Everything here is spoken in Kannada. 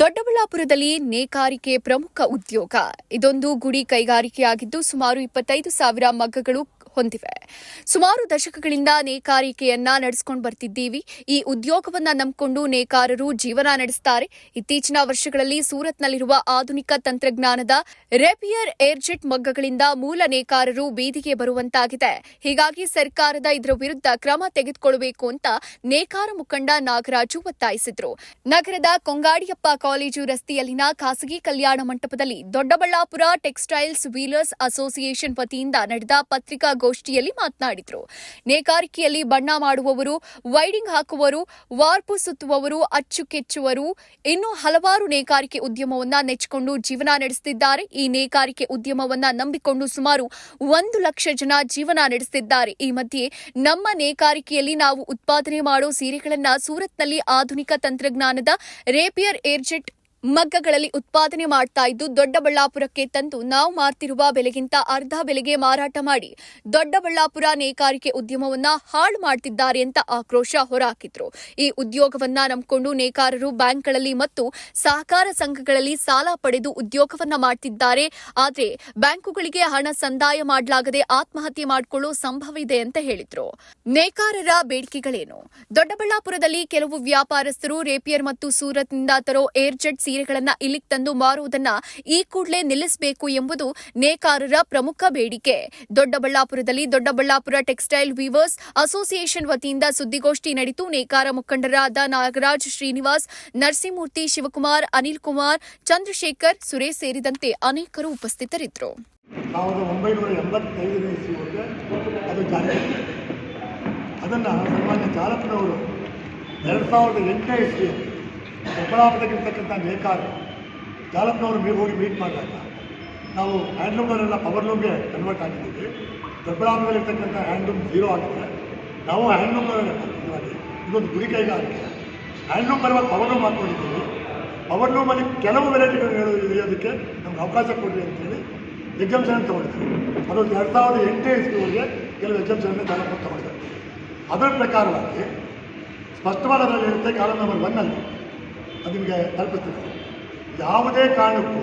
ದೊಡ್ಡಬಳ್ಳಾಪುರದಲ್ಲಿ ನೇಕಾರಿಕೆ ಪ್ರಮುಖ ಉದ್ಯೋಗ. ಇದೊಂದು ಗುಡಿ ಕೈಗಾರಿಕೆಯಾಗಿದ್ದು ಸುಮಾರು ಇಪ್ಪತ್ತೈದು ಸಾವಿರ ಮಗ್ಗಗಳು ಹೊಂದಿವೆ. ಸುಮಾರು ದಶಕಗಳಿಂದ ನೇಕಾರಿಕೆಯನ್ನ ನಡೆಸಿಕೊಂಡು ಬರ್ತಿದ್ದೀವಿ. ಈ ಉದ್ಯೋಗವನ್ನ ನಂಬಿಕೊಂಡು ನೇಕಾರರು ಜೀವನ ನಡೆಸುತ್ತಾರೆ ಇತ್ತೀಚಿನ ವರ್ಷಗಳಲ್ಲಿ ಸೂರತ್ನಲ್ಲಿರುವ ಆಧುನಿಕ ತಂತ್ರಜ್ಞಾನದ ರೇಪಿಯರ್ ಏರ್ಜೆಟ್ ಮಗ್ಗಗಳಿಂದ ಮೂಲ ನೇಕಾರರು ಬೀದಿಗೆ ಬರುವಂತಾಗಿದೆ. ಹೀಗಾಗಿ ಸರ್ಕಾರದ ಇದರ ವಿರುದ್ಧ ಕ್ರಮ ತೆಗೆದುಕೊಳ್ಳಬೇಕು ಅಂತ ನೇಕಾರ ಮುಖಂಡ ನಾಗರಾಜು ಒತ್ತಾಯಿಸಿದ್ರು. ನಗರದ ಕೊಂಗಾಡಿಯಪ್ಪ ಕಾಲೇಜು ರಸ್ತೆಯಲ್ಲಿನ ಖಾಸಗಿ ಕಲ್ಯಾಣ ಮಂಟಪದಲ್ಲಿ ದೊಡ್ಡಬಳ್ಳಾಪುರ ಟೆಕ್ಸ್ಟೈಲ್ಸ್ ವೀಲರ್ಸ್ ಅಸೋಸಿಯೇಷನ್ ವತಿಯಿಂದ ನಡೆದ ಪತ್ರಿಕಾಗೋಷ್ಠಿಯಲ್ಲಿ ಮಾತನಾಡಿದರು. ನೇಕಾರಿಕೆಯಲ್ಲಿ ಬಣ್ಣ ಮಾಡುವವರು, ವೈಡಿಂಗ್ ಹಾಕುವವರು ವಾರ್ಪು ಸುತ್ತುವವರು ಅಚ್ಚುಕೆಚ್ಚುವರು ಇನ್ನು ಹಲವಾರು ನೇಕಾರಿಕೆ ಉದ್ಯಮವನ್ನ ನೆಚ್ಚಿಕೊಂಡು ಜೀವನ ನಡೆಸುತ್ತಿದ್ದಾರೆ ಈ ನೇಕಾರಿಕೆ ಉದ್ಯಮವನ್ನ ನಂಬಿಕೊಂಡು ಸುಮಾರು ಒಂದು ಲಕ್ಷ ಜನ ಜೀವನ ನಡೆಸುತ್ತಿದ್ದಾರೆ ಈ ಮಧ್ಯೆ ನಮ್ಮ ನೇಕಾರಿಕೆಯಲ್ಲಿ ನಾವು ಉತ್ಪಾದನೆ ಮಾಡೋ ಸೀರೆಗಳನ್ನ ಸೂರತ್ನಲ್ಲಿ ಆಧುನಿಕ ತಂತ್ರಜ್ಞಾನದ ರೇಪಿಯರ್ ಏರ್ಜೆಟ್ ಮಗ್ಗಗಳಲ್ಲಿ ಉತ್ಪಾದನೆ ಮಾಡ್ತಾ ಇದ್ದು ದೊಡ್ಡಬಳ್ಳಾಪುರಕ್ಕೆ ತಂದು ನಾವು ಮಾರ್ತಿರುವ ಬೆಲೆಗಿಂತ ಅರ್ಧ ಬೆಲೆಗೆ ಮಾರಾಟ ಮಾಡಿ ದೊಡ್ಡಬಳ್ಳಾಪುರ ನೇಕಾರಿಕೆ ಉದ್ಯಮವನ್ನ ಹಾಳು ಮಾಡ್ತಿದ್ದಾರೆ ಅಂತ ಆಕ್ರೋಶ ಹೊರಹಾಕಿದ್ರು ಈ ಉದ್ಯೋಗವನ್ನ ನಂಬಿಕೊಂಡು ನೇಕಾರರು ಬ್ಯಾಂಕ್ಗಳಲ್ಲಿ ಮತ್ತು ಸಹಕಾರ ಸಂಘಗಳಲ್ಲಿ ಸಾಲ ಪಡೆದು ಉದ್ಯೋಗವನ್ನ ಮಾಡ್ತಿದ್ದಾರೆ. ಆದರೆ ಬ್ಯಾಂಕುಗಳಿಗೆ ಹಣ ಸಂದಾಯ ಮಾಡಲಾಗದೆ ಆತ್ಮಹತ್ಯೆ ಮಾಡಿಕೊಳ್ಳೋ ಸಂಭವ ಇದೆ ಅಂತ ಹೇಳಿದ್ರು. ನೇಕಾರರ ಬೇಡಿಕೆಗಳೇನು? ದೊಡ್ಡಬಳ್ಳಾಪುರದಲ್ಲಿ ಕೆಲವು ವ್ಯಾಪಾರಸ್ಥರು, ರೇಪಿಯರ್ ಮತ್ತು ಸೂರತ್ನಿಂದ ತರೋ ಏರ್ಜೆಟ್ ಸೀರೆಗಳನ್ನ ಇಲ್ಲಿಗೆ ತಂದು ಮಾರುವುದನ್ನ ಈ ಕೂಡಲೇ ನಿಲ್ಲಿಸಬೇಕು ಎಂಬುದು ನೇಕಾರರ ಪ್ರಮುಖ ಬೇಡಿಕೆ. ದೊಡ್ಡಬಳ್ಳಾಪುರದಲ್ಲಿ ದೊಡ್ಡಬಳ್ಳಾಪುರ ಟೆಕ್ಸ್ಟೈಲ್ ವೀವರ್ಸ್ ಅಸೋಸಿಯೇಷನ್ ವತಿಯಿಂದ ಸುದ್ದಿಗೋಷ್ಠಿ ನಡೆಯಿತು ನೇಕಾರ ಮುಖಂಡರಾದ ನಾಗರಾಜ್ ಶ್ರೀನಿವಾಸ್, ನರಸಿಂಹಮೂರ್ತಿ ಶಿವಕುಮಾರ್, ಅನಿಲ್ ಕುಮಾರ್, ಚಂದ್ರಶೇಖರ್, ಸುರೇಶ್ ಸೇರಿದಂತೆ ಅನೇಕರು ಉಪಸ್ಥಿತರಿದ್ದರು. ಸಾವಿರದ ಒಂಬೈನೂರ ಎಂಬತ್ತೈದನೇ ಇಸ್ವಿವರೆಗೆ ಅದು ಜಾರಿ. ಅದನ್ನು ಸನ್ಮಾನ್ಯ ಚಾಲಕನವರು ಎರಡು ಸಾವಿರದ ಎಂಟನೇ ಇಸ್ವಿ ದೊಡ್ಡಬಳ್ಳಾಪುರದಲ್ಲಿರ್ತಕ್ಕಂಥ ನೇಕಾರ ಚಾಲಕನವರು ನೀವು ಹೋಗಿ ಮೀಟ್ ಮಾಡಿದಾಗ, ನಾವು ಹ್ಯಾಂಡ್ಲೂಮ್ಗಳನ್ನೆಲ್ಲ ಪವರ್ ಲೂಮ್ಗೆ ಕನ್ವರ್ಟ್ ಆಗಿದ್ದೀವಿ. ದೊಡ್ಡಬಳ್ಳಾಪುರದಲ್ಲಿರ್ತಕ್ಕಂಥ ಹ್ಯಾಂಡ್ಲೂಮ್ ಜೀರೋ ಆಗಿದೆ. ನಾವು ಹ್ಯಾಂಡ್ಲೂಮ್ಗಳನ್ನ ಇವಾಗಿ ಇದೊಂದು ಗುಡಿ ಕೈಗಾರಿಕೆ. ಹ್ಯಾಂಡ್ಲೂಮ್ ಪರವಾಗಿ ಪವರ್ ಲೂಮ್ ಹಾಕ್ಕೊಂಡಿದ್ದೀವಿ. ಪವರ್ಲೂಮಲ್ಲಿ ಕೆಲವು ವೆರೈಟಿಗಳು ಇಳಿಯೋದಕ್ಕೆ ನಮ್ಗೆ ಅವಕಾಶ ಕೊಡ್ರಿ ಅಂತೇಳಿ ಎಕ್ಸಾಮ್ಷನ್ ತೊಗೊಂಡಿದ್ವಿ ಅದು ಎರಡು ಸಾವಿರದ ಎಂಟನೇ ಇಸ್ವಿವರೆಗೆ ಕೆಲವು ಎಕ್ಸಾಮ್ಷನ್ನ ಚಾಲಕರು ತೊಗೊಂಡಿದ್ದಾರೆ. ಅದರ ಪ್ರಕಾರವಾಗಿ ಸ್ಪಷ್ಟವಾದ ಇರುತ್ತೆ ಕಾಲ ನಂಬರ್ ಒನ್ನಲ್ಲಿ ಅದು ನಿಮಗೆ ತಲುಪಿಸ್ತೀನಿ ಯಾವುದೇ ಕಾರಣಕ್ಕೂ